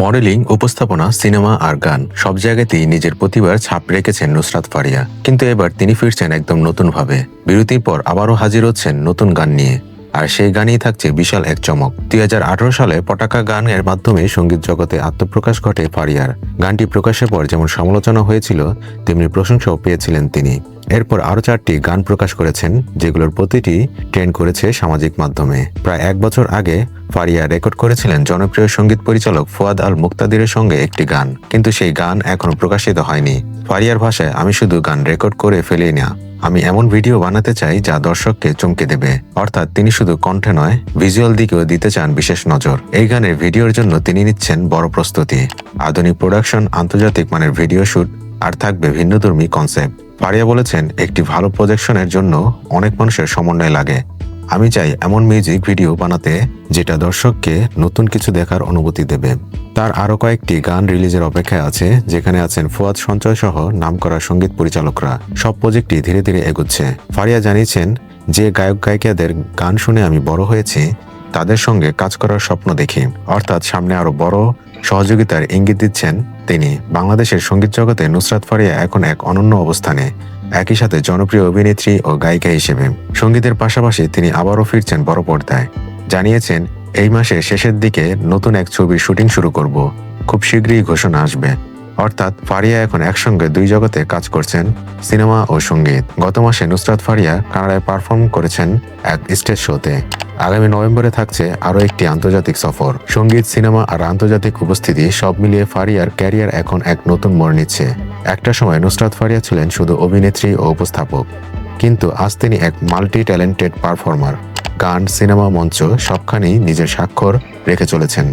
Modelling, উপস্থাপনা, cinema আর গান, সব জায়গাতেই নিজের প্রতিভার ছাপ রেখেছেন নুসরাত ফারিয়া। কিন্তু এবার তিনি ফিরছেন একদম নতুনভাবে। বিরতির পর আবারও হাজির হচ্ছেন নতুন গান নিয়ে। আর সেই গানেই থাকছে বিশাল এক চমক। দুই হাজার আঠারো সালে পটাকা গানের মাধ্যমে সংগীত জগতে আত্মপ্রকাশ ঘটে ফারিয়ার। গানটি প্রকাশের পর যেমন সমালোচনা হয়েছিল, তেমনি প্রশংসাও পেয়েছিলেন তিনি। এরপর আরও চারটি গান প্রকাশ করেছেন, যেগুলোর প্রতিটি ট্রেন্ড করেছে সামাজিক মাধ্যমে। প্রায় এক বছর আগে ফারিয়া রেকর্ড করেছিলেন জনপ্রিয় সংগীত পরিচালক ফুয়াদ আল মুক্তাদিরের সঙ্গে একটি গান, কিন্তু সেই গান এখনও প্রকাশিত হয়নি। ফারিয়ার ভাষায়, আমি শুধু গান রেকর্ড করে ফেলি না, আমি এমন ভিডিও বানাতে চাই যা দর্শককে চমকে দেবে। অর্থাৎ তিনি শুধু কণ্ঠে নয়, ভিজুয়াল দিকেও দিতে চান বিশেষ নজর। এই গানের ভিডিওর জন্য তিনি নিচ্ছেন বড় প্রস্তুতি। আধুনিক প্রোডাকশন, আন্তর্জাতিক মানের ভিডিও শুট, আর থাকবে ভিন্নধর্মী কনসেপ্ট। ফারিয়া বলেছেন, একটি ভালো প্রজেকশনের জন্য অনেক মানুষের সমন্বয় লাগে। আমি চাই এমন মিউজিক ভিডিও বানাতে যেটা দর্শককে নতুন কিছু দেখার অনুভূতি দেবে। তার আরও কয়েকটি গান রিলিজের অপেক্ষায় আছে, যেখানে আছেন ফুয়াদ সঞ্চয় সহ নামকরা সংগীত পরিচালকরা। সব প্রজেক্টটি ধীরে ধীরে এগোচ্ছে। ফারিয়া জানিয়েছেন, যে গায়ক গায়িকাদের গান শুনে আমি বড় হয়েছি তাদের সঙ্গে কাজ করার স্বপ্ন দেখি। অর্থাৎ সামনে আরও বড় সহযোগিতার ইঙ্গিত দিচ্ছেন তিনি। বাংলাদেশের সংগীত জগতে নুসরাত ফারিয়া এখন এক অনন্য অবস্থানে, একই সাথে জনপ্রিয় অভিনেত্রী ও গায়িকা হিসেবে। সঙ্গীতের পাশাপাশি তিনি আবারও ফিরছেন বড় পর্দায়। জানিয়েছেন, এই মাসের শেষের দিকে নতুন এক ছবির শুটিং শুরু করব। খুব শীঘ্রই ঘোষণা আসবে। অর্থাৎ ফারিয়া এখন একসঙ্গে দুই জগতে কাজ করছেন সিনেমা ও সংগীত। গত মাসে নুসরাত ফারিয়া কানাডায় পারফর্ম করেছেন এক স্টেজ শোতে। আগামী নভেম্বরে থাকছে আরও একটি আন্তর্জাতিক সফর। সংগীত, সিনেমা আর আন্তর্জাতিক উপস্থিতি সব মিলিয়ে ফারিয়ার ক্যারিয়ার এখন এক নতুন মোড় নিচ্ছে। একটা সময় নুসরাত ফারিয়া ছিলেন শুধু অভিনেত্রী ও উপস্থাপক, কিন্তু আজ তিনি এক মাল্টি ট্যালেন্টেড পারফর্মার। গান, সিনেমা মঞ্চ সবখানেই নিজের স্বাক্ষর রেখে চলেছেন।